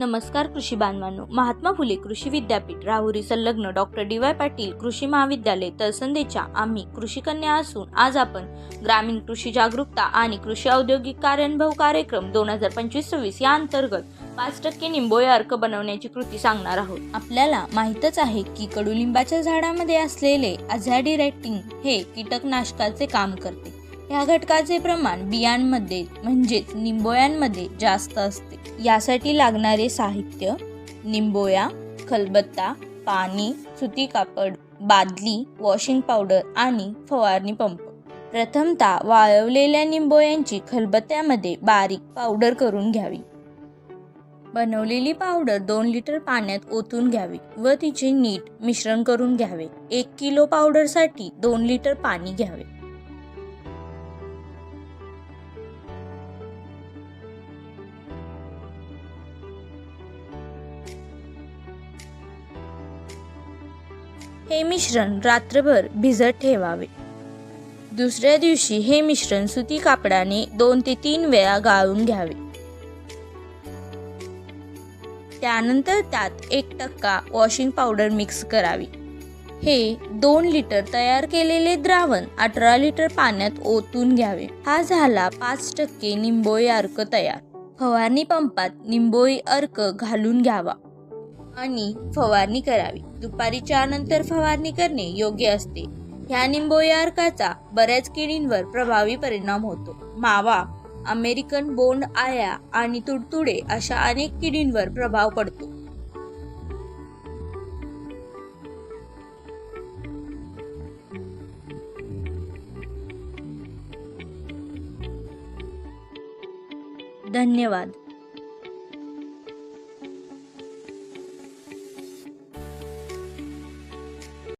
नमस्कार कृषी बांधवांनो. महात्मा फुले कृषी विद्यापीठ राहुरी संलग्न डॉक्टर डी वाय पाटील कृषी महाविद्यालय तळसंदेच्या आम्ही कृषी कन्या असून आज आपण ग्रामीण कृषी जागरूकता आणि कृषी औद्योगिक कार्यानुभव कार्यक्रम दोन हजार पंचवीस सव्वीस या अंतर्गत पाच टक्के निंबोळे अर्क बनवण्याची कृती सांगणार आहोत. आपल्याला माहीतच आहे की कडुलिंबाच्या झाडामध्ये असलेले अझॅडिरेक्टिंग हे कीटकनाशकाचे काम करते. या घटकाचे प्रमाण बियांमध्ये म्हणजेच निंबोळ्यांमध्ये जास्त असते. यासाठी लागणारे साहित्य निंबोया खलबत्ता पाणी सुती कापड बादली वॉशिंग पावडर आणि फवारणी पंप. प्रथमतः वाळवलेल्या निंबोयांची खलबत्त्यामध्ये बारीक पावडर करून घ्यावी. बनवलेली पावडर दोन लिटर पाण्यात ओतून घ्यावी व तिचे नीट मिश्रण करून घ्यावे. एक किलो पावडरसाठी दोन लिटर पाणी घ्यावे. हे मिश्रण रात्रभर भिजत ठेवावे. दुसऱ्या दिवशी हे मिश्रण सुती कापडाने दोन ते तीन वेळा गाळून घ्यावे. त्यानंतर त्यात एक टक्का वॉशिंग पावडर मिक्स करावी. हे दोन लिटर तयार केलेले द्रावण अठरा लिटर पाण्यात ओतून घ्यावे. हा झाला पाच टक्के निंबोळी अर्क तयार. फवारणी पंपात निंबोळी अर्क घालून घ्यावा. आणि फवारणी करावी. दुपारी चार नंतर फवारणी करणे योग्य असते. ह्या निंबोया अर्काचा बऱ्याच किडींवर प्रभावी परिणाम होतो. मावा अमेरिकन बोंड आया आणि तुडतुडे अशा अनेक किडींवर प्रभाव पडतो. धन्यवाद.